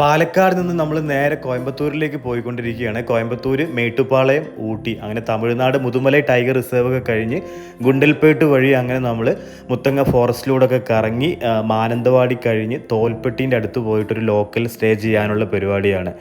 പാലക്കാട് നിന്ന് നമ്മൾ നേരെ കോയമ്പത്തൂരിലേക്ക് പോയിക്കൊണ്ടിരിക്കുകയാണ്. കോയമ്പത്തൂർ മേട്ടുപ്പാളയം ഊട്ടി അങ്ങനെ തമിഴ്നാട് മുതുമലൈ ടൈഗർ റിസർവ് ഒക്കെ കഴിഞ്ഞ് ഗുണ്ടൽപേട്ട് വഴി അങ്ങനെ നമ്മൾ മുത്തങ്ങ ഫോറസ്റ്റിലൂടെ ഒക്കെ കറങ്ങി മാനന്തവാടി കഴിഞ്ഞ് തോൽപ്പെട്ടിന്റെ അടുത്ത് പോയിട്ടൊരു ലോക്കൽ സ്റ്റേ ചെയ്യാനുള്ള പരിപാടിയാണ്.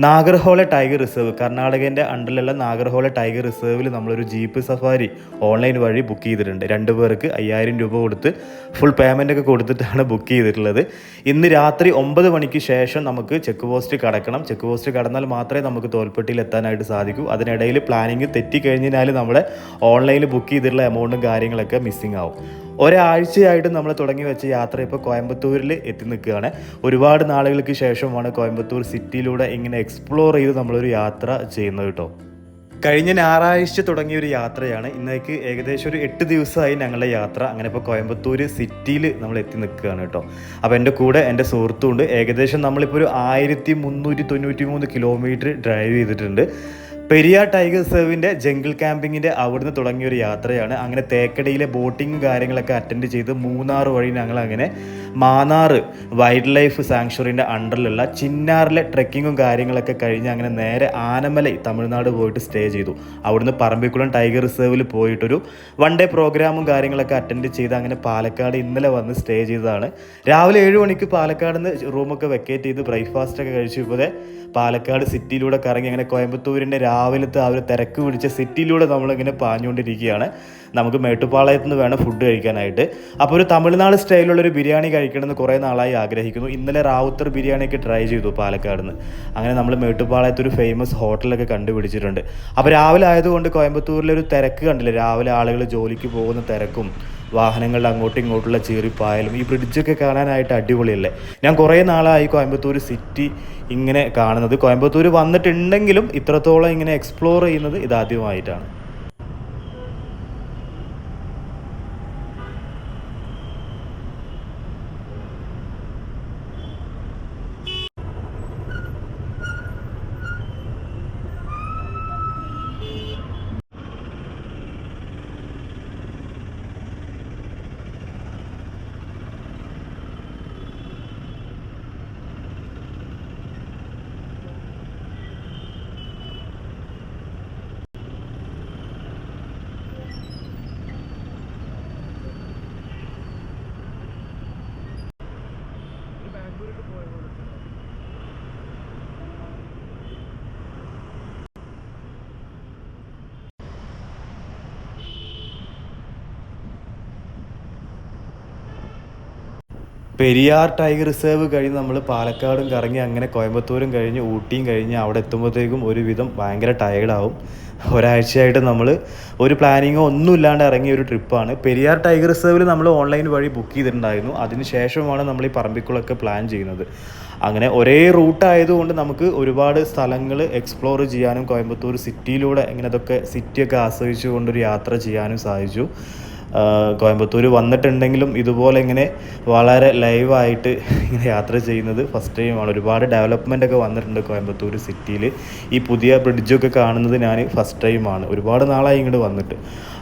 Nagarhole tiger reserve. കർണാടകന്റെ അണ്ടറിലുള്ള നാഗർഹോള ടൈഗർ റിസർവിൽ നമ്മളൊരു ജീപ്പ് സഫാരി ഓൺലൈൻ വഴി ബുക്ക് ചെയ്തിട്ടുണ്ട്. രണ്ട് പേർക്ക് അയ്യായിരം രൂപ കൊടുത്ത് ഫുൾ പേയ്മെന്റ് ഒക്കെ കൊടുത്തിട്ടാണ് ബുക്ക് ചെയ്തിട്ടുള്ളത്. ഇന്ന് രാത്രി ഒമ്പത് മണിക്ക് ശേഷം നമുക്ക് ചെക്ക് പോസ്റ്റ് കടക്കണം. ചെക്ക് പോസ്റ്റ് കടന്നാൽ മാത്രമേ നമുക്ക് തോൽപ്പെട്ടിയിൽ എത്താനായിട്ട് സാധിക്കൂ. അതിനിടയിൽ പ്ലാനിങ് തെറ്റിക്കഴിഞ്ഞാൽ നമ്മുടെ ഓൺലൈനിൽ ബുക്ക് ചെയ്തിട്ടുള്ള എമൗണ്ടും കാര്യങ്ങളൊക്കെ മിസ്സിങ് ആവും. ഒരാഴ്ചയായിട്ട് നമ്മൾ തുടങ്ങി വെച്ച യാത്ര ഇപ്പോൾ കോയമ്പത്തൂരിൽ എത്തി നിൽക്കുകയാണ്. ഒരുപാട് നാളുകൾക്ക് ശേഷമാണ് കോയമ്പത്തൂർ സിറ്റിയിലൂടെ ഇങ്ങനെ എക്സ്പ്ലോർ ചെയ്ത് നമ്മളൊരു യാത്ര ചെയ്യുന്നത് കേട്ടോ. കഴിഞ്ഞ ഞായറാഴ്ച തുടങ്ങിയ ഒരു യാത്രയാണ്. ഇന്നേക്ക് ഏകദേശം ഒരു എട്ട് ദിവസമായി ഞങ്ങളുടെ യാത്ര അങ്ങനെ ഇപ്പോൾ കോയമ്പത്തൂർ സിറ്റിയിൽ നമ്മൾ എത്തി നിൽക്കുകയാണ് കേട്ടോ. അപ്പോൾ എന്റെ കൂടെ എന്റെ സുഹൃത്തുണ്ട്. ഏകദേശം നമ്മളിപ്പോൾ ഒരു ആയിരത്തി മുന്നൂറ്റി തൊണ്ണൂറ്റി മൂന്ന് കിലോമീറ്റർ ഡ്രൈവ് ചെയ്തിട്ടുണ്ട്. പെരിയാർ ടൈഗർ റിസർവിന്റെ ജംഗിൾ ക്യാമ്പിങ്ങിന്റെ അവിടുന്ന് തുടങ്ങിയ ഒരു യാത്രയാണ്. അങ്ങനെ തേക്കടിയിലെ ബോട്ടിങ്ങും കാര്യങ്ങളൊക്കെ അറ്റൻഡ് ചെയ്ത് മൂന്നാർ വഴി ഞങ്ങൾ അങ്ങനെ മാന്നാർ വൈൽഡ് ലൈഫ് സാങ്ച്വറിന്റെ അണ്ടറിലുള്ള ചിന്നാറിലെ ട്രെക്കിങ്ങും കാര്യങ്ങളൊക്കെ കഴിഞ്ഞ് അങ്ങനെ നേരെ ആനമലൈ തമിഴ്നാട് പോയിട്ട് സ്റ്റേ ചെയ്തു. അവിടുന്ന് പറമ്പിക്കുളം ടൈഗർ റിസർവിൽ പോയിട്ടൊരു വൺ ഡേ പ്രോഗ്രാമും കാര്യങ്ങളൊക്കെ അറ്റൻഡ് ചെയ്ത് അങ്ങനെ പാലക്കാട് ഇന്നലെ വന്ന് സ്റ്റേ ചെയ്തതാണ്. രാവിലെ ഏഴ് മണിക്ക് പാലക്കാട് നിന്ന് റൂമൊക്കെ വെക്കേറ്റ് ചെയ്ത് ബ്രേക്ക്ഫാസ്റ്റ് ഒക്കെ കഴിച്ചു ഇപ്പോൾ പാലക്കാട് സിറ്റിയിലൂടെ കറങ്ങി അങ്ങനെ കോയമ്പത്തൂരിന്റെ രാവിലത്തെ ആ ഒരു തിരക്ക് പിടിച്ച സിറ്റിയിലൂടെ നമ്മളിങ്ങനെ പാഞ്ഞുകൊണ്ടിരിക്കുകയാണ്. നമുക്ക് മേട്ടുപ്പാളയത്ത് നിന്ന് വേണം ഫുഡ് കഴിക്കാനായിട്ട്. അപ്പോൾ ഒരു തമിഴ്നാട് സ്റ്റൈലുള്ളൊരു ബിരിയാണി കഴിക്കണമെന്ന് കുറേ നാളായി ആഗ്രഹിക്കുന്നു. ഇന്നലെ റാവുത്തർ ബിരിയാണിയൊക്കെ ട്രൈ ചെയ്തു പാലക്കാട് നിന്ന് അങ്ങനെ നമ്മൾ മേട്ടുപ്പാളയത്ത് ഒരു ഫേമസ് ഹോട്ടലൊക്കെ കണ്ടുപിടിച്ചിട്ടുണ്ട്. അപ്പോൾ രാവിലെ ആയതുകൊണ്ട് കോയമ്പത്തൂരിലെ ഒരു തിരക്ക് കണ്ടില്ലേ. രാവിലെ ആളുകൾ ജോലിക്ക് പോകുന്ന തിരക്കും വാഹനങ്ങളുടെ അങ്ങോട്ടും ഇങ്ങോട്ടുള്ള ചീറിപ്പായലും ഈ ബ്രിഡ്ജൊക്കെ കാണാനായിട്ട് അടിപൊളിയല്ലേ? ഞാൻ കുറേ നാളായി കോയമ്പത്തൂർ സിറ്റി ഇങ്ങനെ കാണുന്നത്. കോയമ്പത്തൂർ വന്നിട്ടുണ്ടെങ്കിലും ഇത്രത്തോളം ഇങ്ങനെ എക്സ്പ്ലോർ ചെയ്യുന്നത് ഇതാദ്യമായിട്ടാണ്. പെരിയാർ ടൈഗർ റിസർവ് കഴിഞ്ഞ് നമ്മൾ പാലക്കാടും കറങ്ങി അങ്ങനെ കോയമ്പത്തൂരും കഴിഞ്ഞ് ഊട്ടിയും കഴിഞ്ഞ് അവിടെ എത്തുമ്പോഴത്തേക്കും ഒരുവിധം ഭയങ്കര ടയേർഡാവും ഒരാഴ്ചയായിട്ട് നമ്മൾ ഒരു പ്ലാനിങ്ങോ ഒന്നും ഇല്ലാണ്ട് ഇറങ്ങിയ ഒരു ട്രിപ്പാണ് പെരിയാർ ടൈഗർ റിസർവിൽ നമ്മൾ ഓൺലൈൻ വഴി ബുക്ക് ചെയ്തിട്ടുണ്ടായിരുന്നു. അതിന് ശേഷമാണ് നമ്മൾ ഈ പറമ്പിക്കുളൊക്കെ പ്ലാൻ ചെയ്യുന്നത്. അങ്ങനെ ഒരേ റൂട്ട് ആയതുകൊണ്ട് നമുക്ക് ഒരുപാട് സ്ഥലങ്ങൾ എക്സ്പ്ലോർ ചെയ്യാനും കോയമ്പത്തൂർ സിറ്റിയിലൂടെ ഇങ്ങനെ ഇതൊക്കെ സിറ്റിയൊക്കെ ആസ്വദിച്ചുകൊണ്ടൊരു യാത്ര ചെയ്യാനും സാധിച്ചു. കോയമ്പത്തൂർ വന്നിട്ടുണ്ടെങ്കിലും ഇതുപോലെ ഇങ്ങനെ വളരെ ലൈവായിട്ട് ഇങ്ങനെ യാത്ര ചെയ്യുന്നത് ഫസ്റ്റ് ടൈമാണ് ഒരുപാട് ഡെവലപ്മെന്റ് ഒക്കെ വന്നിട്ടുണ്ട് കോയമ്പത്തൂർ സിറ്റിയിൽ ഈ പുതിയ ബ്രിഡ്ജൊക്കെ കാണുന്നത് ഞാൻ ഫസ്റ്റ് ടൈമാണ് ഒരുപാട് നാളായി ഇങ്ങോട്ട് വന്നിട്ട്.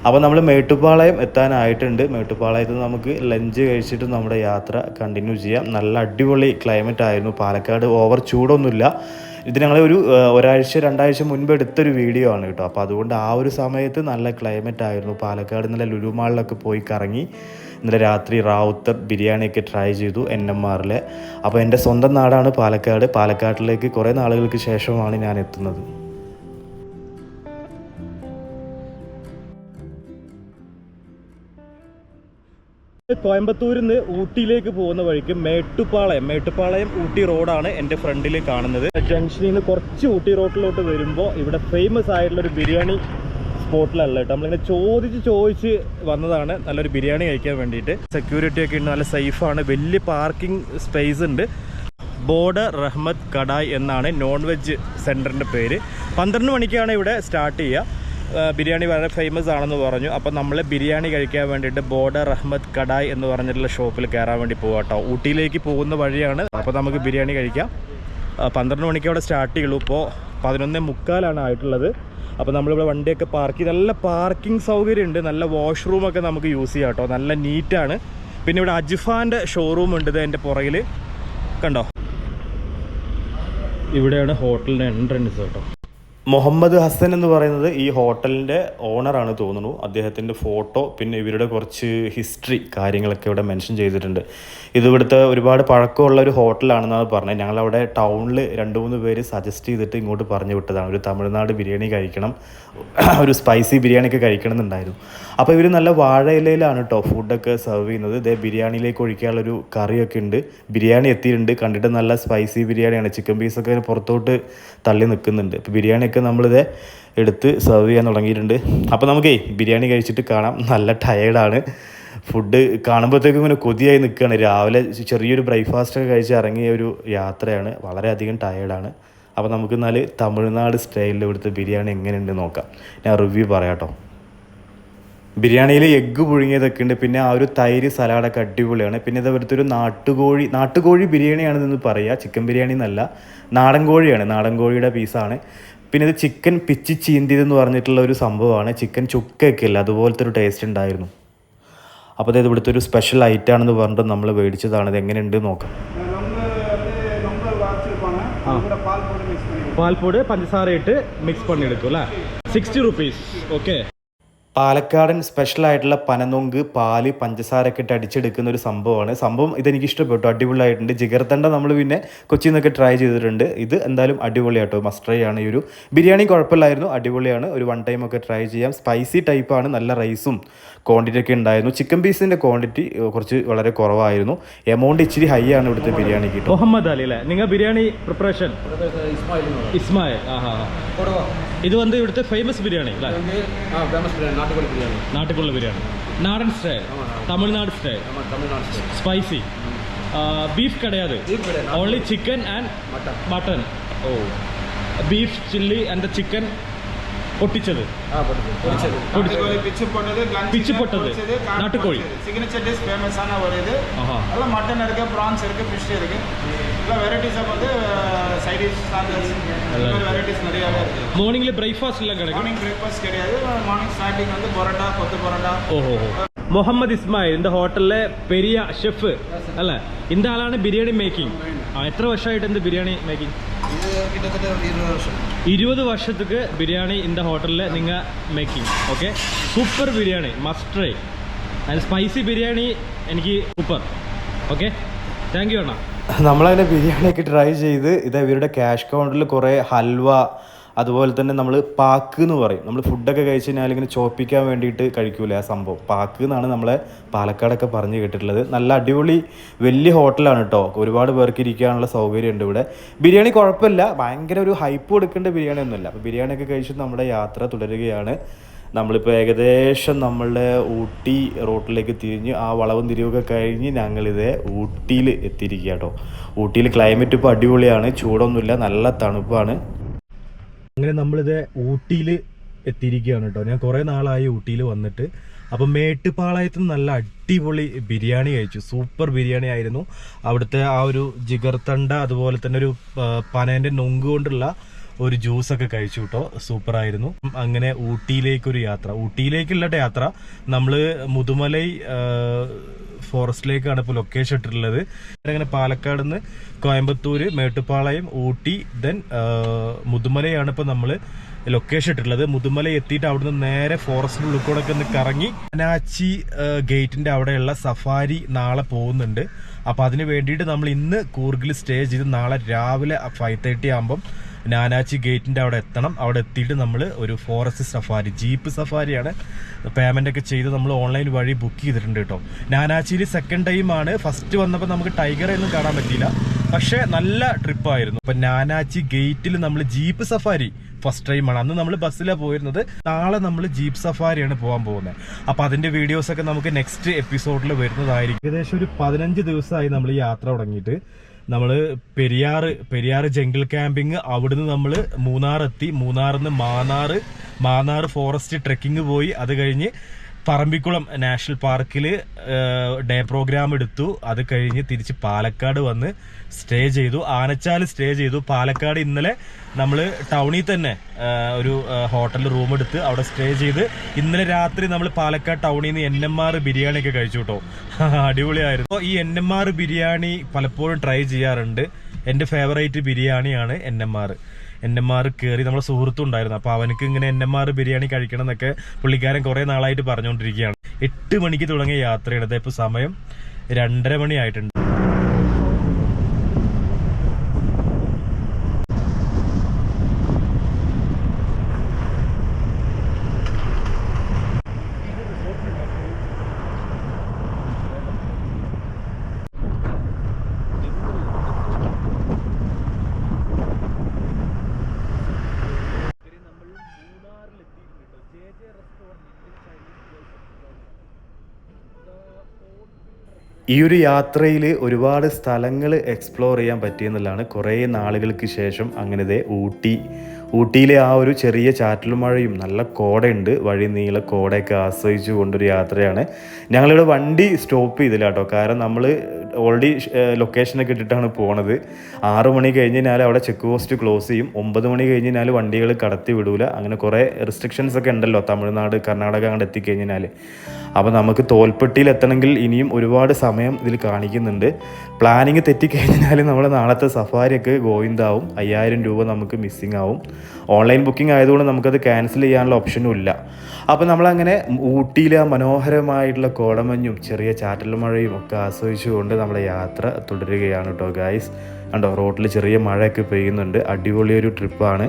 അപ്പോൾ നമ്മൾ മേട്ടുപ്പാളയം എത്താനായിട്ടുണ്ട്. മേട്ടുപ്പാളയത്ത് നമുക്ക് ലഞ്ച് കഴിച്ചിട്ട് നമ്മുടെ യാത്ര കണ്ടിന്യൂ ചെയ്യാം. നല്ല അടിപൊളി ക്ലൈമറ്റ് ആയിരുന്നു. പാലക്കാട് ഓവർ ചൂടൊന്നുമില്ല. ഇത് ഞങ്ങൾ ഒരു ഒരാഴ്ച രണ്ടാഴ്ച മുൻപ് എടുത്തൊരു വീഡിയോ ആണ് കേട്ടോ. അപ്പോൾ അതുകൊണ്ട് ആ ഒരു സമയത്ത് നല്ല ക്ലൈമറ്റ് ആയിരുന്നു. പാലക്കാട് ഇന്നലെ ലുലുമാളിലൊക്കെ പോയി കറങ്ങി ഇന്നലെ രാത്രി റാവുത്തർ ബിരിയാണിയൊക്കെ ട്രൈ ചെയ്തു എൻ എം ആറിലെ. അപ്പോൾ എന്റെ സ്വന്തം നാടാണ് പാലക്കാട്. പാലക്കാട്ടിലേക്ക് കുറേ നാളുകൾക്ക് ശേഷമാണ് ഞാൻ എത്തുന്നത്. കോയമ്പത്തൂരിൽ നിന്ന് ഊട്ടിയിലേക്ക് പോകുന്ന വഴിക്ക് മേട്ടുപ്പാളയം. മേട്ടുപ്പാളയം ഊട്ടി റോഡാണ് എന്റെ ഫ്രണ്ടിൽ കാണുന്നത്. ജംഗ്ഷനിൽ നിന്ന് കുറച്ച് ഊട്ടി റോഡിലോട്ട് വരുമ്പോൾ ഇവിടെ ഫേമസ് ആയിട്ടുള്ള ഒരു ബിരിയാണി സ്പോട്ടിലല്ല കേട്ടോ. നമ്മളിങ്ങനെ ചോദിച്ച് ചോദിച്ച് വന്നതാണ് നല്ലൊരു ബിരിയാണി കഴിക്കാൻ വേണ്ടിയിട്ട്. സെക്യൂരിറ്റി ഒക്കെ ഉണ്ട് നല്ല സേഫാണ് വലിയ പാർക്കിംഗ് സ്പേസ് ഉണ്ട്. ബോർഡർ റഹ്മത്ത് കടായ് എന്നാണ് നോൺ വെജ് സെന്ററിന്റെ പേര്. പന്ത്രണ്ട് മണിക്കാണ് ഇവിടെ സ്റ്റാർട്ട് ചെയ്യുക. ബിരിയാണി വളരെ ഫേമസ് ആണെന്ന് പറഞ്ഞു. അപ്പോൾ നമ്മൾ ബിരിയാണി കഴിക്കാൻ വേണ്ടിയിട്ട് ബോർഡർ അഹമ്മദ് കടായ് എന്ന് പറഞ്ഞിട്ടുള്ള ഷോപ്പിൽ കയറാൻ വേണ്ടി പോകാം കേട്ടോ ഊട്ടിയിലേക്ക് പോകുന്ന വഴിയാണ്. അപ്പോൾ നമുക്ക് ബിരിയാണി കഴിക്കാം. പന്ത്രണ്ട് മണിക്ക് അവിടെ സ്റ്റാർട്ട് ചെയ്യുള്ളൂ. ഇപ്പോൾ പതിനൊന്ന് മുക്കാലാണ് ആയിട്ടുള്ളത്. അപ്പോൾ നമ്മളിവിടെ വണ്ടിയൊക്കെ പാർക്ക് ചെയ്ത് നല്ല പാർക്കിംഗ് സൗകര്യം ഉണ്ട്. നല്ല വാഷ്റൂമൊക്കെ നമുക്ക് യൂസ് ചെയ്യാം കേട്ടോ നല്ല നീറ്റാണ് പിന്നെ ഇവിടെ അജിഫാന്റെ ഷോറൂം ഉണ്ട് ഇത് എന്റെ പുറകിൽ കണ്ടോ? ഇവിടെയാണ് ഹോട്ടലിന്റെ എൻട്രൻസ് കേട്ടോ മുഹമ്മദ് ഹസൻ എന്ന് പറയുന്നത് ഈ ഹോട്ടലിന്റെ ഓണറാണ് തോന്നുന്നു. അദ്ദേഹത്തിന്റെ ഫോട്ടോ പിന്നെ ഇവരുടെ കുറച്ച് ഹിസ്റ്ററി കാര്യങ്ങളൊക്കെ ഇവിടെ മെൻഷൻ ചെയ്തിട്ടുണ്ട്. ഇത് ഇവിടുത്തെ ഒരുപാട് പഴക്കമുള്ള ഒരു ഹോട്ടലാണെന്നാണ് പറഞ്ഞത്. ഞങ്ങളവിടെ ടൗണിൽ രണ്ട് മൂന്ന് പേര് സജസ്റ്റ് ചെയ്തിട്ട് ഇങ്ങോട്ട് പറഞ്ഞു വിട്ടതാണ്. ഒരു തമിഴ്നാട് ബിരിയാണി കഴിക്കണം ഒരു സ്പൈസി ബിരിയാണി ഒക്കെ കഴിക്കണം എന്നുണ്ടായിരുന്നു അപ്പോൾ ഇവർ നല്ല വാഴയിലയിലാണ് കേട്ടോ ഫുഡൊക്കെ സെർവ് ചെയ്യുന്നത്. ഇതേ ബിരിയാണിയിലേക്ക് ഒഴിക്കാനുള്ളൊരു കറിയൊക്കെ ഉണ്ട്. ബിരിയാണി എത്തിയിട്ടുണ്ട്. കണ്ടിട്ട് നല്ല സ്പൈസി ബിരിയാണിയാണ്. ചിക്കൻ പീസൊക്കെ പുറത്തോട്ട് തള്ളി നിൽക്കുന്നുണ്ട്. ഇപ്പോൾ ബിരിയാണിയൊക്കെ നമ്മളിത് എടുത്ത് സെർവ് ചെയ്യാൻ തുടങ്ങിയിട്ടുണ്ട്. അപ്പോൾ നമുക്കേ ബിരിയാണി കഴിച്ചിട്ട് കാണാം. നല്ല ടയേർഡാണ് ഫുഡ് കാണുമ്പോഴത്തേക്കും ഇങ്ങനെ കൊതിയായി നിൽക്കുകയാണ്. രാവിലെ ചെറിയൊരു ബ്രേക്ക്ഫാസ്റ്റ് ഒക്കെ കഴിച്ച് ഇറങ്ങിയ ഒരു യാത്രയാണ്. വളരെയധികം ടയേർഡാണ് അപ്പോൾ നമുക്ക് എന്നാൽ തമിഴ്നാട് സ്റ്റൈലിൽ ഇവിടുത്തെ ബിരിയാണി എങ്ങനെയുണ്ട് നോക്കാം. ഞാൻ റിവ്യൂ പറയാം കേട്ടോ ബിരിയാണിയിൽ എഗ്ഗ് പുഴുങ്ങിയതൊക്കെ ഉണ്ട്. പിന്നെ ആ ഒരു തൈര് സലാഡൊക്കെ അടിപൊളിയാണ്. പിന്നെ ഇത് ഇവിടുത്തെ ഒരു നാട്ടുകോഴി നാട്ടുകോഴി ബിരിയാണിയാണെന്ന് പറയുക. ചിക്കൻ ബിരിയാണി എന്നല്ല. നാടൻ കോഴിയാണ്. നാടൻ കോഴിയുടെ പീസാണ് പിന്നെ ഇത് ചിക്കൻ പിച്ചി ചീന്തിയതെന്ന് പറഞ്ഞിട്ടുള്ള ഒരു സംഭവമാണ്. ചിക്കൻ ചുക്കൊക്കെ ഇല്ല അതുപോലത്തെ ഒരു ടേസ്റ്റ് ഉണ്ടായിരുന്നു. അപ്പോൾ അതായത് ഇവിടുത്തെ ഒരു സ്പെഷ്യൽ ഐറ്റാണെന്ന് പറഞ്ഞിട്ട് നമ്മൾ മേടിച്ചതാണ് ഇത് എങ്ങനെയുണ്ട് നോക്കാം. പാൽപ്പൊടി പഞ്ചസാര ഇട്ട് മിക്സ് പണിയെടുക്കും അല്ലേ? സിക്സ്റ്റി റുപ്പീസ് ഓക്കെ പാലക്കാടൻ സ്പെഷ്യൽ ആയിട്ടുള്ള പനനൊങ്ക് പാൽ പഞ്ചസാരൊക്കെ ഇട്ട് അടിച്ചെടുക്കുന്ന ഒരു സംഭവമാണ്. സംഭവം ഇതെനിക്ക് ഇഷ്ടപ്പെട്ടു അടിപൊളിയായിട്ടുണ്ട്. ജിഗർത്തണ്ട നമ്മൾ പിന്നെ കൊച്ചിയിൽ നിന്നൊക്കെ ട്രൈ ചെയ്തിട്ടുണ്ട്. ഇത് എന്തായാലും അടിപൊളിയാട്ടോ. മസ്റ്റ് ട്രൈ ആണ് ഈ ഒരു ബിരിയാണി കുഴപ്പമില്ലായിരുന്നു. അടിപൊളിയാണ്. ഒരു വൺ ടൈം ഒക്കെ ട്രൈ ചെയ്യാം. സ്പൈസി ടൈപ്പാണ് നല്ല റൈസും ക്വാണ്ടിറ്റി ഒക്കെ ഉണ്ടായിരുന്നു. ചിക്കൻ പീസിന്റെ ക്വാണ്ടിറ്റി കുറച്ച് വളരെ കുറവായിരുന്നു. എമൗണ്ട് ഇച്ചിരി ഹൈ ആണ് ഇവിടുത്തെ ബിരിയാണി കിട്ടും. മുഹമ്മദ് അലി അല്ലേ? നിങ്ങൾ ബിരിയാണി പ്രിപ്പറേഷൻ ഇസ്മായിൽ ആ ഹാ ഇത് വന്ന് ഇവിടുത്തെ ഫേമസ് ബിരിയാണി നാട്ടുകൊള്ള ബിരിയാണി നാടൻ style Tamil Nadu style spicy beef കിടയാതെ. Only chicken and mutton oh. Beef chilli and chicken പൊട്ടിച്ചത് ஆ போட்டு பொரிச்சது நாட்டுக்கோழி பிச்சு போட்டது பிச்சு போட்டது. நாட்டுக்கோழி. சிக்னேச்சர் டிஷ் ஃபேமஸான ஒரு இது ஆஹா. எல்லாம் மட்டன் இருக்கு ப்ரான்ஸ் இருக்கு ஃபிஷ் இருக்கு எல்லாம் வெரைட்டிஸ் வந்து சைட் டிஷ் சாந்தர்ஸ் வெரைட்டிஸ் நிறையாவே இருக்கு മോർണിംഗിൽ ബ്രേക്ക്ഫാസ്റ്റ് എല്ലാം കിടക്കും மார்னிங் பிரேக்ஃபாஸ்ட் கிடையாது மார்னிங் ஸ்டார்டிங் வந்து பரோட்டா கொத்து பரோட்டா ഓഹോ മുഹമ്മദ് ഇസ്മായിൽ இந்த ഹോട്ടലിലെ പെരിയ ഷെഫ് അല്ലേ இந்த ആളാണ് ബിരിയാണി മേക്കിംഗ് ആ എത്ര വർഷമായിട്ട് എന്ത് ബിരിയാണി മേക്കിംഗ് ഇരുപത് വർഷത്തേക്ക് ബിരിയാണി ഇൻ ദ ഹോട്ടലിൽ നിങ്ങൾ making okay super biryani must try spicy biryani എനിക്ക് സൂപ്പർ ഓക്കെ താങ്ക് യു അണ്ണ. നമ്മളതിന്റെ ബിരിയാണിയൊക്കെ ട്രൈ ചെയ്ത് ഇത് ഇവരുടെ ക്യാഷ് കൗണ്ടറിൽ കുറേ ഹൽവ അതുപോലെ തന്നെ നമ്മൾ പാക്ക് എന്ന് പറയും. നമ്മൾ ഫുഡൊക്കെ കഴിച്ച് കഴിഞ്ഞാൽ ഇങ്ങനെ ചോപ്പിക്കാൻ വേണ്ടിയിട്ട് കഴിക്കൂലേ ആ സംഭവം. പാക്ക് എന്നാണ് നമ്മളെ പാലക്കാടൊക്കെ പറഞ്ഞ് കേട്ടിട്ടുള്ളത്. നല്ല അടിപൊളി വലിയ ഹോട്ടലാണ് കേട്ടോ ഒരുപാട് പേർക്ക് ഇരിക്കാനുള്ള സൗകര്യമുണ്ട് ഇവിടെ. ബിരിയാണി കുഴപ്പമില്ല. ഭയങ്കര ഒരു ഹൈപ്പ് കൊടുക്കേണ്ട ബിരിയാണി ഒന്നുമില്ല. അപ്പോൾ ബിരിയാണിയൊക്കെ കഴിച്ച് നമ്മുടെ യാത്ര തുടരുകയാണ്. നമ്മളിപ്പോൾ ഏകദേശം നമ്മളുടെ ഊട്ടി റോട്ടിലേക്ക് തിരിഞ്ഞ് ആ വളവും തിരിവൊക്കെ കഴിഞ്ഞ് ഞങ്ങളിത് ഊട്ടിയിൽ എത്തിയിരിക്കുക കേട്ടോ ഊട്ടിയിൽ ക്ലൈമറ്റ് ഇപ്പോൾ അടിപൊളിയാണ്. ചൂടൊന്നുമില്ല. നല്ല തണുപ്പാണ്. അങ്ങനെ നമ്മളിത് ഊട്ടിയിൽ എത്തിയിരിക്കുകയാണ് കേട്ടോ. ഞാൻ കുറേ നാളായി ഊട്ടിയിൽ വന്നിട്ട്. അപ്പം മേട്ടുപാളയത്ത് നല്ല അടിപൊളി ബിരിയാണി കഴിച്ചു. സൂപ്പർ ബിരിയാണി ആയിരുന്നു. അവിടുത്തെ ആ ഒരു ജിഗർത്തണ്ട അതുപോലെ തന്നെ ഒരു പനേന്റെ നൊങ്ക് കൊണ്ടുള്ള ഒരു ജ്യൂസൊക്കെ കഴിച്ചു കേട്ടോ സൂപ്പർ ആയിരുന്നു അങ്ങനെ ഊട്ടിയിലേക്കൊരു യാത്ര. ഊട്ടിയിലേക്കുള്ള യാത്ര നമ്മൾ മുതുമലൈ ഫോറസ്റ്റിലേക്കാണ് ഇപ്പോൾ ലൊക്കേഷൻ ഇട്ടിട്ടുള്ളത്. അങ്ങനെ പാലക്കാട് നിന്ന് കോയമ്പത്തൂർ മേട്ടുപ്പാളയം ഊട്ടി ദെൻ മുതുമലയാണ് ഇപ്പോൾ നമ്മൾ ലൊക്കേഷൻ ഇട്ടിട്ടുള്ളത്. മുതുമല എത്തിയിട്ട് അവിടുന്ന് നേരെ ഫോറസ്റ്റിന്റെ ഉള്ളിൽ കൂടെ ഒക്കെ ഒന്ന് കറങ്ങി അനാച്ചി ഗേറ്റിന്റെ അവിടെയുള്ള സഫാരി നാളെ പോകുന്നുണ്ട്. അപ്പോൾ അതിന് വേണ്ടിയിട്ട് നമ്മൾ ഇന്ന് കൂർഗിൽ സ്റ്റേ ചെയ്ത് നാളെ രാവിലെ ഫൈവ് തേർട്ടി ആകുമ്പം നാനാച്ചി ഗേറ്റിന്റെ അവിടെ എത്തണം. അവിടെ എത്തിയിട്ട് നമ്മൾ ഒരു ഫോറസ്റ്റ് സഫാരി ജീപ്പ് സഫാരിയാണ് പേയ്മെന്റ് ഒക്കെ ചെയ്ത് നമ്മൾ ഓൺലൈൻ വഴി ബുക്ക് ചെയ്തിട്ടുണ്ട് കേട്ടോ. നാനാച്ചിയിൽ സെക്കൻഡ് ടൈമാണ് ഫസ്റ്റ് വന്നപ്പോൾ നമുക്ക് ടൈഗറെ ഒന്നും കാണാൻ പറ്റിയില്ല. പക്ഷേ നല്ല ട്രിപ്പായിരുന്നു അപ്പൊ നാനാച്ചി ഗേറ്റിൽ നമ്മൾ ജീപ്പ് സഫാരി ഫസ്റ്റ് ടൈമാണ് അന്ന് നമ്മൾ ബസ്സിലാണ് പോയിരുന്നത്. നാളെ നമ്മൾ ജീപ്പ് സഫാരിയാണ് പോകാൻ പോകുന്നത്. അപ്പൊ അതിന്റെ വീഡിയോസ് ഒക്കെ നമുക്ക് നെക്സ്റ്റ് എപ്പിസോഡിൽ വരുന്നതായിരിക്കും. ഏകദേശം ഒരു പതിനഞ്ച് ദിവസമായി നമ്മൾ യാത്ര തുടങ്ങിയിട്ട്. നമ്മൾ പെരിയാർ പെരിയാർ ജംഗിൾ ക്യാമ്പിങ് അവിടുന്ന് നമ്മൾ മൂന്നാർ എത്തി മൂന്നാറിൽ നിന്ന് മാന്നാർ മാന്നാർ ഫോറസ്റ്റ് ട്രെക്കിംഗ് പോയി. അത് കഴിഞ്ഞ് പറമ്പിക്കുളം നാഷണൽ പാർക്കിൽ ഡേ പ്രോഗ്രാം എടുത്തു. അത് കഴിഞ്ഞ് തിരിച്ച് പാലക്കാട് വന്ന് സ്റ്റേ ചെയ്തു. ആനച്ചാൽ സ്റ്റേ ചെയ്തു. പാലക്കാട് ഇന്നലെ നമ്മൾ ടൗണിൽ തന്നെ ഒരു ഹോട്ടലിൽ റൂം എടുത്ത് അവിടെ സ്റ്റേ ചെയ്ത് ഇന്നലെ രാത്രി നമ്മൾ പാലക്കാട് ടൗണിൽ നിന്ന് എൻ എം ആർ കഴിച്ചു കേട്ടോ. അടിപൊളിയായിരുന്നു. അപ്പോൾ ഈ എൻ എം ആർ ബിരിയാണി പലപ്പോഴും ട്രൈ ചെയ്യാറുണ്ട്. എന്റെ ഫേവറേറ്റ് ബിരിയാണിയാണ് N M R. N M R കയറി നമ്മളെ സുഹൃത്തും ഉണ്ടായിരുന്നു. അപ്പോൾ അവനക്ക് ഇങ്ങനെ എൻ ബിരിയാണി കഴിക്കണം എന്നൊക്കെ പുള്ളിക്കാരൻ കുറേ നാളായിട്ട് പറഞ്ഞുകൊണ്ടിരിക്കുകയാണ്. എട്ട് മണിക്ക് തുടങ്ങിയ യാത്രയുടെ ഇപ്പോൾ സമയം രണ്ടര മണി ആയിട്ടുണ്ട് ഈ ഒരു യാത്രയിൽ ഒരുപാട് സ്ഥലങ്ങൾ എക്സ്പ്ലോർ ചെയ്യാൻ പറ്റിയെന്നുള്ളതാണ് കുറേ നാളുകൾക്ക് ശേഷം അങ്ങനെ ദേ ഊട്ടി. ഊട്ടിയിലെ ആ ഒരു ചെറിയ ചാറ്റൽ മഴയും നല്ല കോടയുണ്ട്. വഴി നീള കോടയൊക്കെ ആസ്വദിച്ചു കൊണ്ടൊരു യാത്രയാണ്. ഞങ്ങളിവിടെ വണ്ടി സ്റ്റോപ്പ് ചെയ്തില്ല കേട്ടോ. കാരണം നമ്മൾ ഓൾറെഡി ലൊക്കേഷനൊക്കെ ഇട്ടിട്ടാണ് പോണത്. ആറു മണി കഴിഞ്ഞ് കഴിഞ്ഞാൽ അവിടെ ചെക്ക് പോസ്റ്റ് ക്ലോസ് ചെയ്യും. ഒമ്പത് മണി കഴിഞ്ഞ് കഴിഞ്ഞാൽ വണ്ടികൾ കടത്തി വിടൂല. അങ്ങനെ കുറേ റെസ്ട്രിക്ഷൻസ് ഒക്കെ ഉണ്ടല്ലോ തമിഴ്നാട് കർണാടക അങ്ങോട്ട് എത്തിക്കഴിഞ്ഞാൽ അപ്പോൾ നമുക്ക് തോൽപ്പെട്ടിയിൽ എത്തണമെങ്കിൽ ഇനിയും ഒരുപാട് സമയം ഇതിൽ കാണിക്കുന്നുണ്ട്. പ്ലാനിങ് തെറ്റിക്കഴിഞ്ഞാൽ നമ്മൾ നാളത്തെ സഫാരിയൊക്കെ ഗോവിന്ദാവും. അയ്യായിരം രൂപ നമുക്ക് മിസ്സിങ് ആവും. ഓൺലൈൻ ബുക്കിംഗ് ആയതുകൊണ്ട് നമുക്കത് ക്യാൻസൽ ചെയ്യാനുള്ള ഓപ്ഷനും ഇല്ല. അപ്പോൾ നമ്മളങ്ങനെ ഊട്ടിയിലെ മനോഹരമായിട്ടുള്ള കോടമഞ്ഞും ചെറിയ ചാറ്റൽ മഴയും ഒക്കെ ആസ്വദിച്ചുകൊണ്ട് നമ്മുടെ യാത്ര തുടരുകയാണ് കേട്ടോ ഗായ്സ് കണ്ടോ റോഡിൽ ചെറിയ മഴയൊക്കെ പെയ്യുന്നുണ്ട്. അടിപൊളി ഒരു ട്രിപ്പാണ്.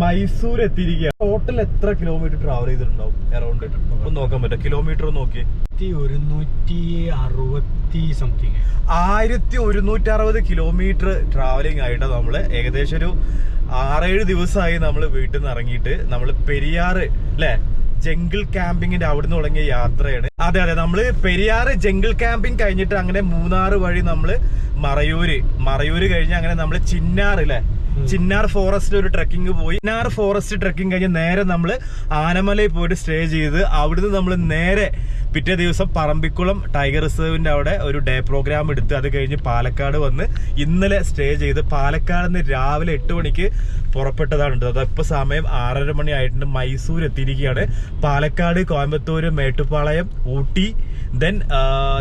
മൈസൂർ എത്തിയിരിക്കുക ടോട്ടൽ എത്ര കിലോമീറ്റർ ട്രാവൽ ചെയ്തിട്ടുണ്ടാവും അറൗണ്ട് ഒന്ന് നോക്കാൻ പറ്റും? കിലോമീറ്റർ നോക്കി ഒരുന്നൂറ്റി അറുപത്തി സംതിങ് ആയിരത്തി ഒരുന്നൂറ്റി അറുപത് കിലോമീറ്റർ ട്രാവലിംഗ് ആയിട്ട് നമ്മൾ ഏകദേശം ഒരു ആറേഴ് ദിവസമായി നമ്മൾ വീട്ടിൽ നിന്ന് ഇറങ്ങിയിട്ട് നമ്മൾ പെരിയാറ് അല്ലേ ജംഗിൾ ക്യാമ്പിങ്ങിന്റെ അവിടുന്ന് തുടങ്ങിയ യാത്രയാണ് അതെ അതെ. നമ്മൾ പെരിയാറ് ജംഗിൾ ക്യാമ്പിംഗ് കഴിഞ്ഞിട്ട് അങ്ങനെ മൂന്നാറ് വഴി നമ്മൾ മറയൂര്. മറയൂര് കഴിഞ്ഞ് അങ്ങനെ നമ്മൾ ചിന്നാർ അല്ലേ ചിന്നാർ ഫോറസ്റ്റിൽ ഒരു ട്രക്കിംഗ് പോയി. ചിന്നാർ ഫോറസ്റ്റ് ട്രക്കിംഗ് കഴിഞ്ഞ് നേരെ നമ്മൾ ആനമലയിൽ പോയിട്ട് സ്റ്റേ ചെയ്ത് അവിടുന്ന് നമ്മൾ നേരെ പിറ്റേ ദിവസം പറമ്പിക്കുളം ടൈഗർ റിസർവിന്റെ അവിടെ ഒരു ഡേ പ്രോഗ്രാം എടുത്ത് അത് കഴിഞ്ഞ് പാലക്കാട് വന്ന് ഇന്നലെ സ്റ്റേ ചെയ്ത് പാലക്കാട് നിന്ന് രാവിലെ എട്ട് മണിക്ക് പുറപ്പെട്ടതാണ് ഉണ്ടത് അതിപ്പോ സമയം ആറര മണി ആയിട്ടുണ്ട്. മൈസൂർ എത്തിയിരിക്കുകയാണ്. പാലക്കാട് കോയമ്പത്തൂർ മേട്ടുപ്പാളയം ഊട്ടി ദെൻ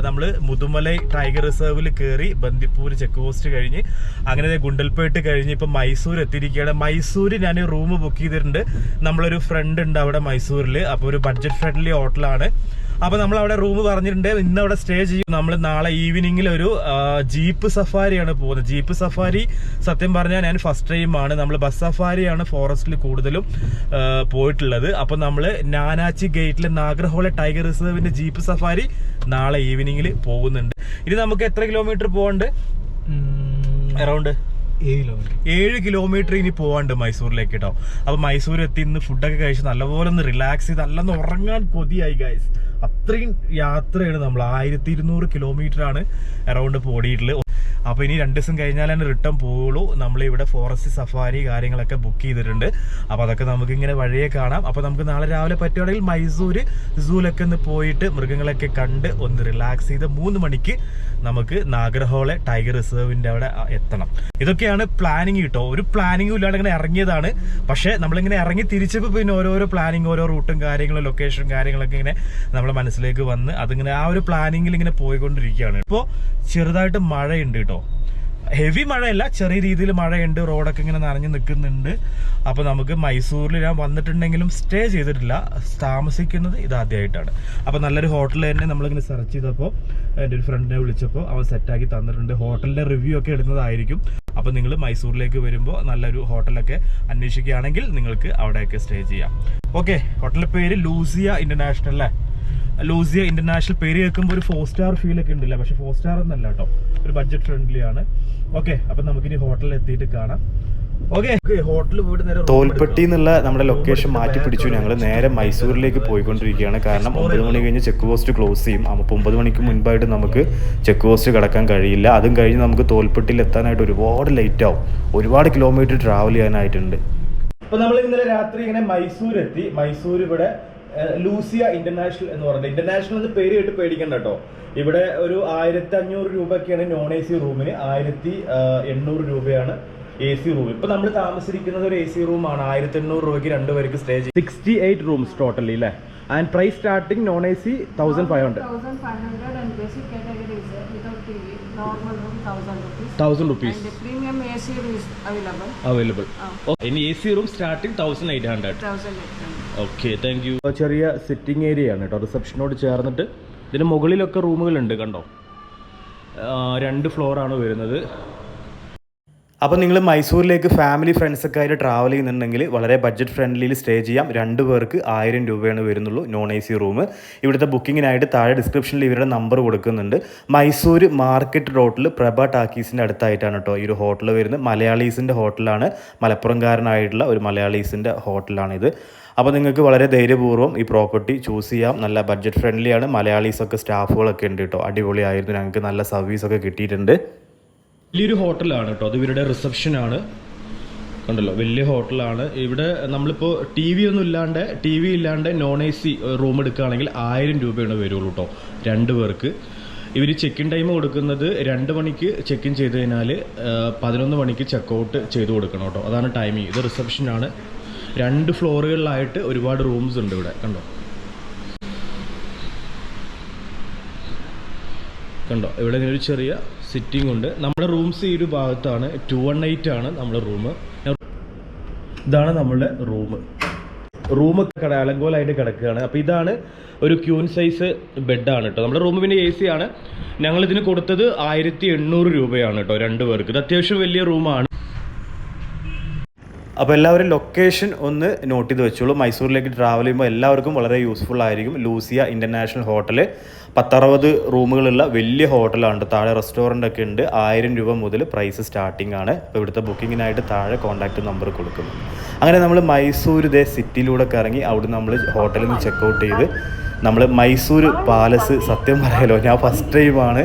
നമ്മൾ മുതുമലൈ ടൈഗർ റിസർവിൽ കയറി ബന്ദിപ്പൂർ ചെക്ക് പോസ്റ്റ് കഴിഞ്ഞ് അങ്ങനെ ഗുണ്ടൽപേട്ട് കഴിഞ്ഞ് ഇപ്പം മൈസൂർ എത്തിയിരിക്കുകയാണ്. മൈസൂർ ഞാൻ റൂം ബുക്ക് ചെയ്തിട്ടുണ്ട്. നമ്മളൊരു ഫ്രണ്ട് ഉണ്ട് അവിടെ മൈസൂരിൽ അപ്പോൾ ഒരു ബഡ്ജറ്റ് ഫ്രണ്ട്ലി ഹോട്ടലാണ് അപ്പൊ നമ്മൾ അവിടെ റൂം പറഞ്ഞിട്ടുണ്ട്. ഇന്ന് അവിടെ സ്റ്റേ ചെയ്യും. നമ്മൾ നാളെ ഈവനിങ്ങിൽ ഒരു ജീപ്പ് സഫാരിയാണ് പോകുന്നത്. ജീപ്പ് സഫാരി സത്യം പറഞ്ഞാൽ ഞാൻ ഫസ്റ്റ് ടൈമാണ് നമ്മൾ ബസ് സഫാരിയാണ് ഫോറസ്റ്റിൽ കൂടുതലും പോയിട്ടുള്ളത്. അപ്പൊ നമ്മൾ നാനാച്ചി ഗേറ്റിലെ നാഗർഹോളെ ടൈഗർ റിസർവിന്റെ ജീപ്പ് സഫാരി നാളെ ഈവനിങ്ങിൽ പോകുന്നുണ്ട്. ഇനി നമുക്ക് എത്ര കിലോമീറ്റർ പോകണ്ട് അറൗണ്ട് ഏഴ് കിലോമീറ്റർ ഇനി പോവാണ്ട് മൈസൂരിലേക്ക് കേട്ടോ അപ്പൊ മൈസൂർ എത്തി ഇന്ന് ഫുഡൊക്കെ കഴിച്ച് നല്ലപോലെ ഒന്ന് റിലാക്സ് ചെയ്ത് നല്ലൊന്ന് ഉറങ്ങാൻ കൊതിയായി ഗൈസ് അത്രയും യാത്രയാണ് നമ്മൾ. ആയിരത്തി ഇരുന്നൂറ് കിലോമീറ്റർ ആണ് അറൗണ്ട് ഓടിയിട്ടുള്ളത് അപ്പൊ ഇനി രണ്ട് ദിവസം കഴിഞ്ഞാൽ തന്നെ റിട്ടേൺ പോവുള്ളൂ. നമ്മൾ ഇവിടെ ഫോറസ്റ്റ് സഫാരി കാര്യങ്ങളൊക്കെ ബുക്ക് ചെയ്തിട്ടുണ്ട്. അപ്പൊ അതൊക്കെ നമുക്ക് ഇങ്ങനെ വഴിയെ കാണാം. അപ്പൊ നമുക്ക് നാളെ രാവിലെ പറ്റുവാണെങ്കിൽ മൈസൂര് സൂലൊക്കെ ഒന്ന് പോയിട്ട് മൃഗങ്ങളൊക്കെ കണ്ട് ഒന്ന് റിലാക്സ് ചെയ്ത് മൂന്ന് മണിക്ക് നമുക്ക് നാഗർഹോളെ ടൈഗർ റിസർവിന്റെ അവിടെ എത്തണം. ഇതൊക്കെയാണ് പ്ലാനിങ് കിട്ടോ ഒരു പ്ലാനിങ്ങും ഇല്ലാണ്ട് ഇങ്ങനെ ഇറങ്ങിയതാണ്. പക്ഷേ നമ്മളിങ്ങനെ ഇറങ്ങി തിരിച്ചപ്പോൾ പിന്നെ ഓരോരോ പ്ലാനിങ് ഓരോ റൂട്ടും കാര്യങ്ങളും ലൊക്കേഷനും കാര്യങ്ങളൊക്കെ ഇങ്ങനെ നമ്മുടെ മനസ്സിലേക്ക് വന്ന് അതിങ്ങനെ ആ ഒരു പ്ലാനിങ്ങിൽ ഇങ്ങനെ പോയിക്കൊണ്ടിരിക്കുകയാണ്. ഇപ്പോൾ ചെറുതായിട്ട് മഴയുണ്ട് കേട്ടോ ഹെവി മഴയല്ല ചെറിയ രീതിയിൽ മഴയുണ്ട് റോഡൊക്കെ ഇങ്ങനെ നനഞ്ഞു നിൽക്കുന്നുണ്ട്. അപ്പോൾ നമുക്ക് മൈസൂരിൽ ഞാൻ വന്നിട്ടുണ്ടെങ്കിലും സ്റ്റേ ചെയ്തിട്ടില്ല. താമസിക്കുന്നത് ഇതാദ്യമായിട്ടാണ് അപ്പോൾ നല്ലൊരു ഹോട്ടൽ തന്നെ നമ്മളിങ്ങനെ സെർച്ച് ചെയ്തപ്പോൾ എന്റെ ഒരു ഫ്രണ്ടിനെ വിളിച്ചപ്പോൾ അവൻ സെറ്റാക്കി തന്നിട്ടുണ്ട്. ഹോട്ടലിന്റെ റിവ്യൂ ഒക്കെ ഇടുന്നതായിരിക്കും. അപ്പോൾ നിങ്ങൾ മൈസൂരിലേക്ക് വരുമ്പോൾ നല്ലൊരു ഹോട്ടലൊക്കെ അന്വേഷിക്കുകയാണെങ്കിൽ നിങ്ങൾക്ക് അവിടെയൊക്കെ സ്റ്റേ ചെയ്യാം. ഓക്കെ ഹോട്ടലിന്റെ പേര് ലൂസിയ ഇന്റർനാഷണൽ അല്ലേ? ലൂസിയ ഇന്റർനാഷണൽ പേര് കേൾക്കുമ്പോൾ ഒരു ഫോർ സ്റ്റാർ ഫീൽ ഒക്കെ ഉണ്ടല്ലോ? പക്ഷെ ഫോർ സ്റ്റാർ ഒന്നല്ല കേട്ടോ. ഒരു ബഡ്ജറ്റ് ഫ്രണ്ട്ലി ആണ്. ഓക്കെ അപ്പൊ നമുക്കിനി ഹോട്ടലിൽ എത്തിയിട്ട് കാണാം. ഓക്കെ ഹോട്ടലിൽ പോയിട്ട് നേരെ room തോൽപ്പെട്ടി എന്നുള്ള നമ്മുടെ ലൊക്കേഷൻ മാറ്റി പിടിച്ചു. ഞങ്ങൾ നേരെ മൈസൂരിലേക്ക് പോയിക്കൊണ്ടിരിക്കുകയാണ്. കാരണം ഒമ്പത് മണി കഴിഞ്ഞ് ചെക്ക് പോസ്റ്റ് ക്ലോസ് ചെയ്യും. അപ്പോൾ ഒമ്പത് മണിക്ക് മുൻപായിട്ട് നമുക്ക് ചെക്ക് പോസ്റ്റ് കടക്കാൻ കഴിയില്ല. അതും കഴിഞ്ഞ് നമുക്ക് തോൽപ്പെട്ടിയിൽ എത്താനായിട്ട് ഒരുപാട് ലേറ്റ് ആവും. ഒരുപാട് കിലോമീറ്റർ ട്രാവൽ ചെയ്യാനായിട്ടുണ്ട്. അപ്പൊ നമ്മൾ ഇന്നലെ രാത്രി ഇങ്ങനെ മൈസൂർ എത്തി മൈസൂർ ഇവിടെ ലൂസിയ ഇന്റർനാഷണൽ എന്ന് പറഞ്ഞത് ഇന്റർനാഷണൽ എന്ന് പേര് കേട്ട് പേടിക്കണ്ട കേട്ടോ. ഇവിടെ ഒരു ആയിരത്തി അഞ്ഞൂറ് രൂപയൊക്കെയാണ് നോൺ എ സി റൂമിന്. ആയിരത്തി എണ്ണൂറ് രൂപയാണ് എ സി റൂം. ഇപ്പൊ നമ്മൾ താമസിക്കുന്നത് ഒരു എ സി റൂമാണ് ആയിരത്തി എണ്ണൂറ് രൂപയ്ക്ക് രണ്ടുപേർക്ക് സ്റ്റേ ചെയ്യും. സിക്സ്റ്റി എയ്റ്റ് റൂംസ് ടോട്ടലി അല്ലേ and price starting non A C thousand five hundred 1500 and basic category is there without TV. normal room, thousand rupees. Thousand rupees available. ഇനി A C room starting thousand eight hundred. Okay thank you ചെറിയ sitting area ആണ് കേട്ടോ. റിസപ്ഷനോട് ചേർന്നിട്ട് ഇതിന് മുകളിലൊക്കെ റൂമുകളുണ്ട് കണ്ടോ? രണ്ട് ഫ്ലോറാണ് വരുന്നത്. അപ്പോൾ നിങ്ങൾ മൈസൂരിലേക്ക് ഫാമിലി ഫ്രണ്ട്സൊക്കെ ആയിട്ട് ട്രാവൽ ചെയ്യുന്നുണ്ടെങ്കിൽ വളരെ ബഡ്ജറ്റ് ഫ്രണ്ട്ലിയിൽ സ്റ്റേ ചെയ്യാം. രണ്ട് പേർക്ക് ആയിരം രൂപയാണ് വരുന്നുള്ളൂ നോൺ എ സി റൂം ഇവിടുത്തെ ബുക്കിങ്ങിനായിട്ട് താഴെ ഡിസ്ക്രിപ്ഷനിൽ ഇവരുടെ നമ്പർ കൊടുക്കുന്നുണ്ട്. മൈസൂർ മാർക്കറ്റ് റോഡിൽ പ്രഭ ടാക്കീസിന്റെ അടുത്തായിട്ടാണ് കേട്ടോ ഈ ഒരു ഹോട്ടൽ വരുന്നത്. മലയാളീസിന്റെ ഹോട്ടലാണ് മലപ്പുറംകാരനായിട്ടുള്ള ഒരു മലയാളീസിന്റെ ഹോട്ടലാണിത് അപ്പോൾ നിങ്ങൾക്ക് വളരെ ധൈര്യപൂർവം ഈ പ്രോപ്പർട്ടി ചൂസ് ചെയ്യാം. നല്ല ബഡ്ജറ്റ് ഫ്രണ്ട്ലിയാണ് മലയാളീസൊക്കെ സ്റ്റാഫുകളൊക്കെ ഉണ്ട് കേട്ടോ അടിപൊളിയായിരുന്നു. ഞങ്ങൾക്ക് നല്ല സർവീസൊക്കെ കിട്ടിയിട്ടുണ്ട്. വലിയൊരു ഹോട്ടലാണ് കേട്ടോ. അത് ഇവരുടെ റിസപ്ഷൻ ആണ്. കണ്ടല്ലോ വലിയ ഹോട്ടലാണ്. ഇവിടെ നമ്മളിപ്പോൾ ടി വി ഒന്നും ഇല്ലാണ്ട് ടി വി ഇല്ലാണ്ട് നോൺ എ സി റൂം എടുക്കുകയാണെങ്കിൽ ആയിരം രൂപയാണ് വരുള്ളൂ കേട്ടോ രണ്ട് പേർക്ക്. ഇവർ ചെക്ക് ഇൻ ടൈം കൊടുക്കുന്നത് രണ്ട് മണിക്ക് ചെക്ക് ഇൻ ചെയ്ത് കഴിഞ്ഞാൽ പതിനൊന്ന് മണിക്ക് ചെക്ക് ഔട്ട് ചെയ്ത് കൊടുക്കണം കേട്ടോ. അതാണ് ടൈമിങ് ഇത് റിസപ്ഷനാണ് രണ്ട് ഫ്ലോറുകളിലായിട്ട് ഒരുപാട് റൂംസ് ഉണ്ട് ഇവിടെ കണ്ടോ? കണ്ടോ? ഇവിടെ ഇങ്ങനെ ഒരു ചെറിയ സിറ്റിംഗ് ഉണ്ട്. നമ്മുടെ റൂംസ് ഈ ഒരു ഭാഗത്താണ്. ടു വൺ എയ്റ്റ് ആണ് നമ്മുടെ റൂം ഇതാണ് നമ്മുടെ റൂം റൂം കട അലങ്കോലായിട്ട് കിടക്കുകയാണ്. അപ്പോൾ ഇതാണ് ഒരു ക്യൂൻ സൈസ് ബെഡാണ് കേട്ടോ നമ്മുടെ റൂം പിന്നെ എ സി ആണ്. ഞങ്ങൾ ഇതിന് കൊടുത്തത് ആയിരത്തി എണ്ണൂറ് രൂപയാണ് കേട്ടോ രണ്ട് പേർക്ക്. ഇത് അത്യാവശ്യം വലിയ റൂമാണ് അപ്പോൾ എല്ലാവരും ലൊക്കേഷൻ ഒന്ന് നോട്ട് ചെയ്ത് വെച്ചോളൂ. മൈസൂരിലേക്ക് ട്രാവൽ ചെയ്യുമ്പോൾ എല്ലാവർക്കും വളരെ യൂസ്ഫുൾ ആയിരിക്കും. ലൂസിയ ഇന്റർനാഷണൽ ഹോട്ടൽ പത്തറുപത് റൂമുകളുള്ള വലിയ ഹോട്ടലാണ് താഴെ റെസ്റ്റോറന്റ് ഒക്കെ ഉണ്ട്. ആയിരം രൂപ മുതൽ പ്രൈസ് സ്റ്റാർട്ടിംഗ് ആണ്. അപ്പോൾ ഇവിടുത്തെ ബുക്കിങ്ങിനായിട്ട് താഴെ കോൺടാക്റ്റ് നമ്പർ കൊടുക്കുന്നു. അങ്ങനെ നമ്മൾ മൈസൂർ ദേ സിറ്റിയിലൂടെ ഇറങ്ങി അവിടെ നമ്മൾ ഹോട്ടലിൽ നിന്ന് ചെക്കൗട്ട് ചെയ്ത് നമ്മൾ മൈസൂർ പാലസ് സത്യം പറയാലോ ഞാൻ ഫസ്റ്റ് ടൈമാണ്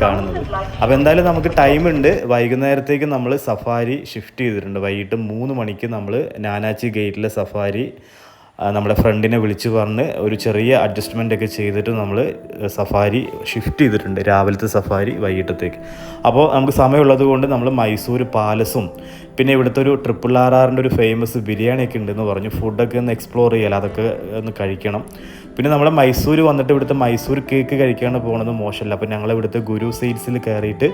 കാണുന്നത്. അപ്പോൾ എന്തായാലും നമുക്ക് ടൈം ഉണ്ട്. വൈകുന്നേരത്തേക്ക് നമ്മൾ സഫാരി ഷിഫ്റ്റ് ചെയ്തിട്ടുണ്ട്. വൈകിട്ട് മൂന്ന് മണിക്ക് നമ്മൾ നാനാച്ചി ഗേറ്റിലെ സഫാരി നമ്മുടെ ഫ്രണ്ടിനെ വിളിച്ച് പറഞ്ഞ് ഒരു ചെറിയ അഡ്ജസ്റ്റ്മെന്റ് ഒക്കെ ചെയ്തിട്ട് നമ്മൾ സഫാരി ഷിഫ്റ്റ് ചെയ്തിട്ടുണ്ട് രാവിലത്തെ സഫാരി വൈകിട്ടത്തേക്ക്. അപ്പോൾ നമുക്ക് സമയമുള്ളത് കൊണ്ട് നമ്മൾ മൈസൂർ പാലസും പിന്നെ ഇവിടുത്തെ ഒരു ട്രിപ്പിൾ ആർ ആറിന്റെ ഒരു ഫേമസ് ബിരിയാണി ഒക്കെ ഉണ്ടെന്ന് പറഞ്ഞു. ഫുഡൊക്കെ ഒന്ന് എക്സ്പ്ലോർ ചെയ്യാൻ അതൊക്കെ ഒന്ന് കഴിക്കണം. പിന്നെ നമ്മൾ മൈസൂർ വന്നിട്ട് ഇവിടുത്തെ മൈസൂർ കേക്ക് കഴിക്കാണ് പോകുന്നത് മോശമല്ല. അപ്പോൾ ഞങ്ങൾ ഇവിടുത്തെ ഗുരു സീറ്റ്സിൽ കയറിയിട്ട്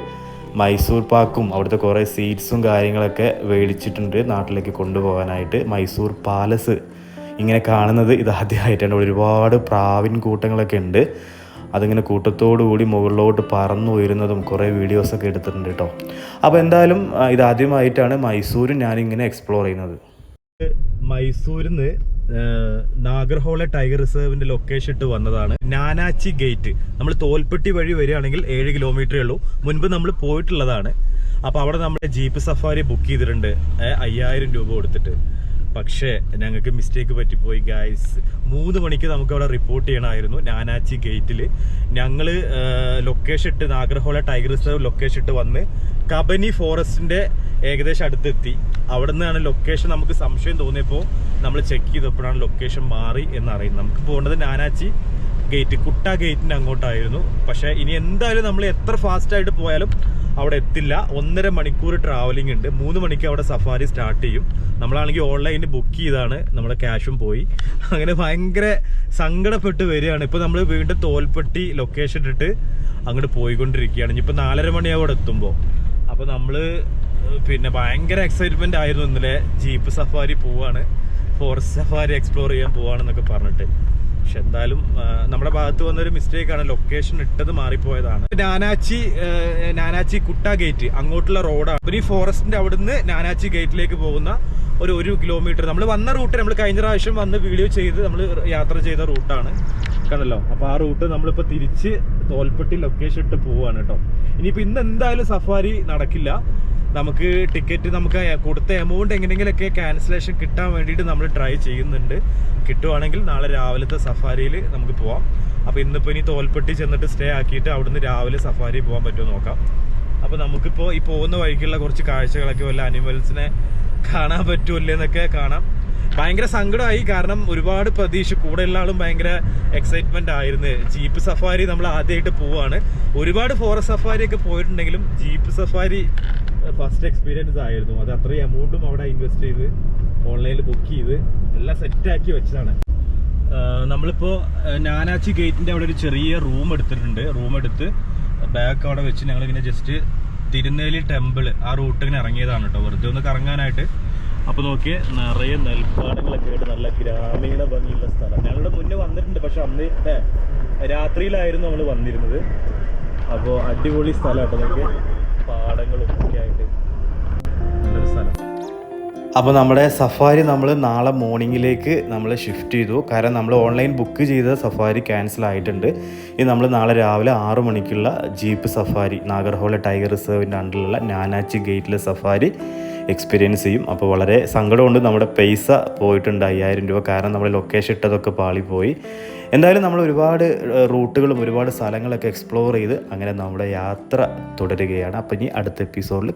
മൈസൂർ പാക്കും അവിടുത്തെ കുറേ സീറ്റ്സും കാര്യങ്ങളൊക്കെ മേടിച്ചിട്ടുണ്ട് നാട്ടിലേക്ക് കൊണ്ടുപോകാനായിട്ട്. മൈസൂർ പാലസ് ഇങ്ങനെ കാണുന്നത് ഇത് ആദ്യമായിട്ടാണ് ഒരുപാട് പ്രാവിൻ കൂട്ടങ്ങളൊക്കെ ഉണ്ട്. അതിങ്ങനെ കൂട്ടത്തോടു കൂടി മുകളിലോട്ട് പറന്നു ഉയരുന്നതും കുറേ വീഡിയോസൊക്കെ എടുത്തിട്ടുണ്ട് കേട്ടോ. അപ്പോൾ എന്തായാലും ഇതാദ്യമായിട്ടാണ് മൈസൂർ ഞാനിങ്ങനെ എക്സ്പ്ലോർ ചെയ്യുന്നത്. മൈസൂരിൽ നിന്ന് നാഗർഹോള ടൈഗർ റിസർവിന്റെ ലൊക്കേഷൻ ഇട്ട് വന്നതാണ് നാനാച്ചി ഗേറ്റ്. നമ്മൾ തോൽപ്പെട്ടി വഴി വരികയാണെങ്കിൽ ഏഴ് കിലോമീറ്ററേ ഉള്ളൂ. മുൻപ് നമ്മൾ പോയിട്ടുള്ളതാണ്. അപ്പോൾ അവിടെ നമ്മൾ ജീപ്പ് സഫാരി ബുക്ക് ചെയ്തിട്ടുണ്ട്. അയ്യായിരം രൂപ കൊടുത്തിട്ട്. പക്ഷേ ഞങ്ങൾക്ക് മിസ്റ്റേക്ക് പറ്റിപ്പോയി ഗായ്സ് മൂന്ന് മണിക്ക് നമുക്ക് അവിടെ റിപ്പോർട്ട് ചെയ്യണമായിരുന്നു നാനാച്ചി ഗേറ്റിൽ ഞങ്ങൾ ലൊക്കേഷൻ ഇട്ട് നാഗ്രഹോള ടൈഗർ റിസർവ് ലൊക്കേഷൻ ഇട്ട് വന്ന് കബനി ഫോറസ്റ്റിന്റെ ഏകദേശം അടുത്തെത്തി. അവിടെ നിന്നാണ് ലൊക്കേഷൻ നമുക്ക് സംശയം തോന്നിയപ്പോൾ നമ്മൾ ചെക്ക് ചെയ്തപ്പോഴാണ് ലൊക്കേഷൻ മാറി എന്നറിയുന്നത്. നമുക്ക് പോകേണ്ടത് നാനാച്ചി ഗേറ്റ് കുട്ട ഗേറ്റിന്റെ അങ്ങോട്ടായിരുന്നു. പക്ഷേ ഇനി എന്തായാലും നമ്മൾ എത്ര ഫാസ്റ്റായിട്ട് പോയാലും അവിടെ എത്തില്ല. ഒന്നര മണിക്കൂർ ട്രാവലിംഗ് ഉണ്ട്. മൂന്ന് മണിക്ക് അവിടെ സഫാരി സ്റ്റാർട്ട് ചെയ്യും. നമ്മളാണെങ്കിൽ ഓൺലൈനിൽ ബുക്ക് ചെയ്താണ്. നമ്മുടെ ക്യാഷും പോയി. അങ്ങനെ ഭയങ്കര സങ്കടപ്പെട്ട് വരികയാണ്. ഇപ്പോൾ നമ്മൾ വീണ്ടും തോൽപ്പെട്ടി ലൊക്കേഷൻ ഇട്ടിട്ട് അങ്ങോട്ട് പോയിക്കൊണ്ടിരിക്കുകയാണ്. ഇനിയിപ്പോൾ നാലര മണിയാവും അവിടെ എത്തുമ്പോൾ അപ്പോൾ നമ്മൾ പിന്നെ ഭയങ്കര എക്സൈറ്റ്മെന്റ് ആയിരുന്നു ഇന്നലെ. ജീപ്പ് സഫാരി പോവാണ്. ഫോറസ്റ്റ് സഫാരി എക്സ്പ്ലോർ ചെയ്യാൻ പോവാണെന്നൊക്കെ പറഞ്ഞിട്ട്. പക്ഷെ എന്തായാലും നമ്മുടെ ഭാഗത്ത് വന്നൊരു മിസ്റ്റേക്ക് ആണ്. ലൊക്കേഷൻ ഇട്ടത് മാറിപ്പോയതാണ്. നാനാച്ചി നാനാച്ചി കുട്ട ഗേറ്റ് അങ്ങോട്ടുള്ള റോഡാണ് ഈ ഫോറസ്റ്റിന്റെ അവിടുന്ന് നാനാച്ചി ഗേറ്റിലേക്ക് പോകുന്ന ഒരു ഒരു കിലോമീറ്റർ നമ്മൾ വന്ന റൂട്ട് നമ്മൾ കഴിഞ്ഞ പ്രാവശ്യം വന്ന് വീഡിയോ ചെയ്ത് നമ്മൾ യാത്ര ചെയ്ത റൂട്ടാണ് കണ്ടല്ലോ? അപ്പോൾ ആ റൂട്ട് നമ്മളിപ്പോൾ തിരിച്ച് തോൽപ്പെട്ടി ലൊക്കേഷൻ ഇട്ട് പോവുകയാണ് കേട്ടോ ഇനിയിപ്പോൾ ഇന്ന് എന്തായാലും സഫാരി നടക്കില്ല. നമുക്ക് ടിക്കറ്റ് നമുക്ക് കൊടുത്ത എമൗണ്ട് എങ്ങനെയെങ്കിലൊക്കെ ക്യാൻസലേഷൻ കിട്ടാൻ വേണ്ടിയിട്ട് നമ്മൾ ട്രൈ ചെയ്യുന്നുണ്ട്. കിട്ടുവാണെങ്കിൽ നാളെ രാവിലത്തെ സഫാരിയിൽ നമുക്ക് പോവാം. അപ്പോൾ ഇന്നിപ്പോൾ ഇനി തോൽപ്പെട്ടി ചെന്നിട്ട് സ്റ്റേ ആക്കിയിട്ട് അവിടുന്ന് രാവിലെ സഫാരി പോകാൻ പറ്റുമോ നോക്കാം. അപ്പോൾ നമുക്കിപ്പോൾ ഈ പോകുന്ന വഴിക്കുള്ള കുറച്ച് കാഴ്ചകളൊക്കെ വല്ല അനിമൽസിനെ കാണാൻ പറ്റുമല്ലേ എന്നൊക്കെ കാണാം. ഭയങ്കര സങ്കടമായി. കാരണം ഒരുപാട് പ്രതീക്ഷ കൂടെയുള്ള ആളും ഭയങ്കര എക്സൈറ്റ്മെന്റ് ആയിരുന്നു. ജീപ്പ് സഫാരി നമ്മൾ ആദ്യമായിട്ട് പോവാണ്. ഒരുപാട് ഫോറസ്റ്റ് സഫാരി ഒക്കെ പോയിട്ടുണ്ടെങ്കിലും ജീപ്പ് സഫാരി ഫസ്റ്റ് എക്സ്പീരിയൻസ് ആയിരുന്നു. അത് അത്രയും എമൗണ്ടും അവിടെ ഇൻവെസ്റ്റ് ചെയ്ത് ഓൺലൈനിൽ ബുക്ക് ചെയ്ത് എല്ലാം സെറ്റാക്കി വെച്ചതാണ്. നമ്മളിപ്പോൾ നാനാച്ചി ഗേറ്റിന്റെ അവിടെ ഒരു ചെറിയ റൂം എടുത്തിട്ടുണ്ട്. റൂം എടുത്ത് ബാഗ് അവിടെ വെച്ച് ഞങ്ങൾ ഇങ്ങനെ ജസ്റ്റ് തിരുനെല്ലി ടെമ്പിൾ ആ റൂട്ട് ഇങ്ങനെ ഇറങ്ങിയതാണ് കേട്ടോ. വെറുതെ ഒന്ന് കറങ്ങാനായിട്ട്. അപ്പോൾ നോക്കിയേ നിറയെ നെൽപ്പാടങ്ങളൊക്കെ ആയിട്ട് നല്ല ഗ്രാമീണ ഭംഗിയുള്ള സ്ഥലം. ഞങ്ങളുടെ മുന്നേ വന്നിട്ടുണ്ട് പക്ഷെ അന്ന് രാത്രിയിലായിരുന്നു നമ്മൾ വന്നിരുന്നത്. അപ്പോൾ അടിപൊളി സ്ഥലം കേട്ടോ പാടങ്ങളും ഒക്കെ ആയിട്ട്. അപ്പോൾ നമ്മുടെ സഫാരി നമ്മൾ നാളെ മോർണിംഗിലേക്ക് നമ്മൾ ഷിഫ്റ്റ് ചെയ്തു. കാരണം നമ്മൾ ഓൺലൈൻ ബുക്ക് ചെയ്ത സഫാരി ക്യാൻസൽ ആയിട്ടുണ്ട്. ഇനി നമ്മൾ നാളെ രാവിലെ ആറു മണിക്കുള്ള ജീപ്പ് സഫാരി നാഗർഹോള ടൈഗർ റിസർവിന്റെ അണ്ടറിലുള്ള നാനാച്ചി ഗേറ്റിലെ സഫാരി എക്സ്പീരിയൻസ് ചെയ്യും. അപ്പോൾ വളരെ സങ്കടമുണ്ട് നമ്മുടെ പൈസ പോയിട്ടുണ്ട് അയ്യായിരം രൂപ. കാരണം നമ്മൾ ലൊക്കേഷൻ ഇട്ടതൊക്കെ പാളിപ്പോയി. എന്തായാലും നമ്മൾ ഒരുപാട് റൂട്ടുകളും ഒരുപാട് സ്ഥലങ്ങളൊക്കെ എക്സ്പ്ലോർ ചെയ്ത് അങ്ങനെ നമ്മുടെ യാത്ര തുടരുകയാണ്. അപ്പോൾ ഇനി അടുത്ത എപ്പിസോഡിൽ